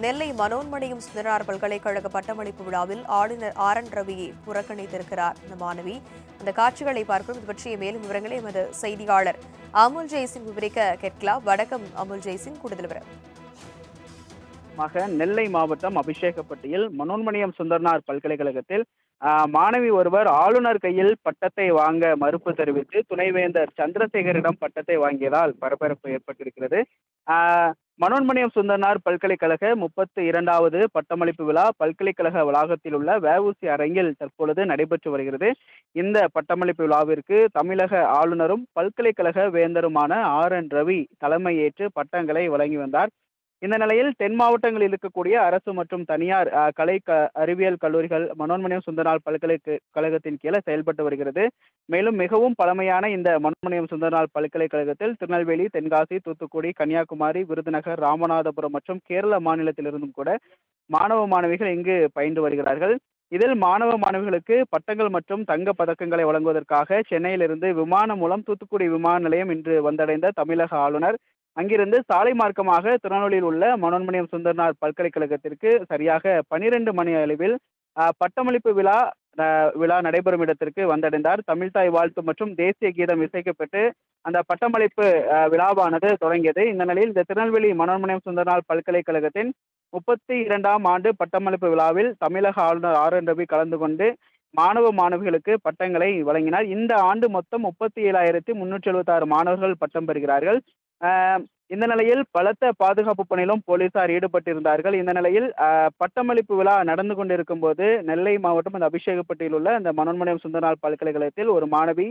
நெல்லை மனோன்மணியம் சுந்தரார் பல்கலைக்கழக பட்டமளிப்பு விழாவில் ஆளுநர் ஆர் என் ரவியை புறக்கணித்திருக்கிறார். இந்த மாணவி அந்த காட்சிகளை பார்க்கும் இது பற்றிய மேலும் விவரங்களை எமது செய்தியாளர் அமுல் ஜெய்சிங் விவரிக்க கேட்கலாம். வடக்கம் அமுல் ஜெய்சிங் கூடுதல் விவரம். மக நெல்லை மாவட்டம் அபிஷேகப்பட்டியில் மனோன்மணியம் சுந்தர்னார் பல்கலைக்கழகத்தில் ஆஹ், மாணவி ஒருவர் ஆளுநர் கையில் பட்டத்தை வாங்க மறுப்பு தெரிவித்து துணைவேந்தர் சந்திரசேகரிடம் பட்டத்தை வாங்கியதால் பரபரப்பு ஏற்பட்டிருக்கிறது. ஆஹ், மனோன்மணியம் சுந்தரனார் பல்கலைக்கழக முப்பத்தி இரண்டாவது பட்டமளிப்பு விழா பல்கலைக்கழக வளாகத்தில் உள்ள வஉசி அரங்கில் தற்பொழுது நடைபெற்று வருகிறது. இந்த பட்டமளிப்பு விழாவிற்கு தமிழக ஆளுநரும் பல்கலைக்கழக வேந்தருமான ஆர் என் ரவி தலைமையேற்று பட்டங்களை வழங்கி வந்தார். இந்த நிலையில் தென் மாவட்டங்களில் இருக்கக்கூடிய அரசு மற்றும் தனியார் கலை க அறிவியல் கல்லூரிகள் மனோன்மணியம் சுந்தரனார் பல்கலைக்கழகத்தின் கீழே செயல்பட்டு வருகிறது. மேலும் மிகவும் பழமையான இந்த மனோன்மணியம் சுந்தரனார் பல்கலைக்கழகத்தில் திருநெல்வேலி தென்காசி தூத்துக்குடி கன்னியாகுமரி விருதுநகர் ராமநாதபுரம் மற்றும் கேரள மாநிலத்திலிருந்தும் கூட மாணவ மாணவிகள் இங்கு பயின்று வருகிறார்கள். இதில் மாணவ மாணவிகளுக்கு பட்டங்கள் மற்றும் தங்க பதக்கங்களை வழங்குவதற்காக சென்னையிலிருந்து விமானம் மூலம் தூத்துக்குடி விமான நிலையம் இன்று வந்தடைந்த தமிழக ஆளுநர் அங்கிருந்து சாலை மார்க்கமாக திருநெல்வேலியில் உள்ள மனோன்மணியம் சுந்தரனார் பல்கலைக்கழகத்திற்கு சரியாக பனிரெண்டு மணி அளவில் பட்டமளிப்பு விழா விழா நடைபெறும் இடத்திற்கு வந்தடைந்தார். தமிழ்தாய் வாழ்த்து மற்றும் தேசிய கீதம் இசைக்கப்பட்டு அந்த பட்டமளிப்பு விழாவானது தொடங்கியது. இந்த நிலையில் இந்த திருநெல்வேலி மனோன்மணியம் சுந்தரனார் பல்கலைக்கழகத்தின் முப்பத்தி இரண்டாம் ஆண்டு பட்டமளிப்பு விழாவில் தமிழக ஆளுநர் ஆர் என் ரவி கலந்து கொண்டு மாணவ மாணவிகளுக்கு பட்டங்களை வழங்கினார். இந்த ஆண்டு மொத்தம் முப்பத்தி ஏழாயிரத்தி முன்னூற்றி எழுபத்தாறு மாணவர்கள் பட்டம் பெறுகிறார்கள். இந்த நிலையில் பலத்த பாதுகாப்பு பணியிலும் போலீசார் ஈடுபட்டிருந்தார்கள். இந்த நிலையில் பட்டமளிப்பு விழா நடந்து கொண்டிருக்கும் போது நெல்லை மாவட்டம் அந்த அபிஷேகப்பட்டியில் உள்ள அந்த மனோன்மணியம் சுந்தரனார் பல்கலைக்கழகத்தில் ஒரு மாணவி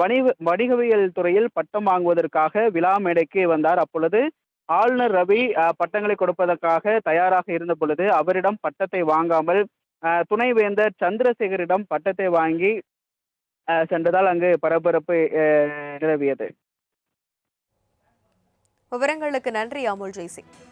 வணிக வணிகவியல் துறையில் பட்டம் வாங்குவதற்காக விழா மேடைக்கு வந்தார். அப்பொழுது ஆளுநர் ரவி பட்டங்களை கொடுப்பதற்காக தயாராக இருந்த பொழுது அவரிடம் பட்டத்தை வாங்காமல் துணைவேந்தர் சந்திரசேகரிடம் பட்டத்தை வாங்கி சென்றதால் அங்கு பரபரப்பு நிலவியது. விவரங்களுக்கு நன்றி அமுல் ஜெய்சிங்.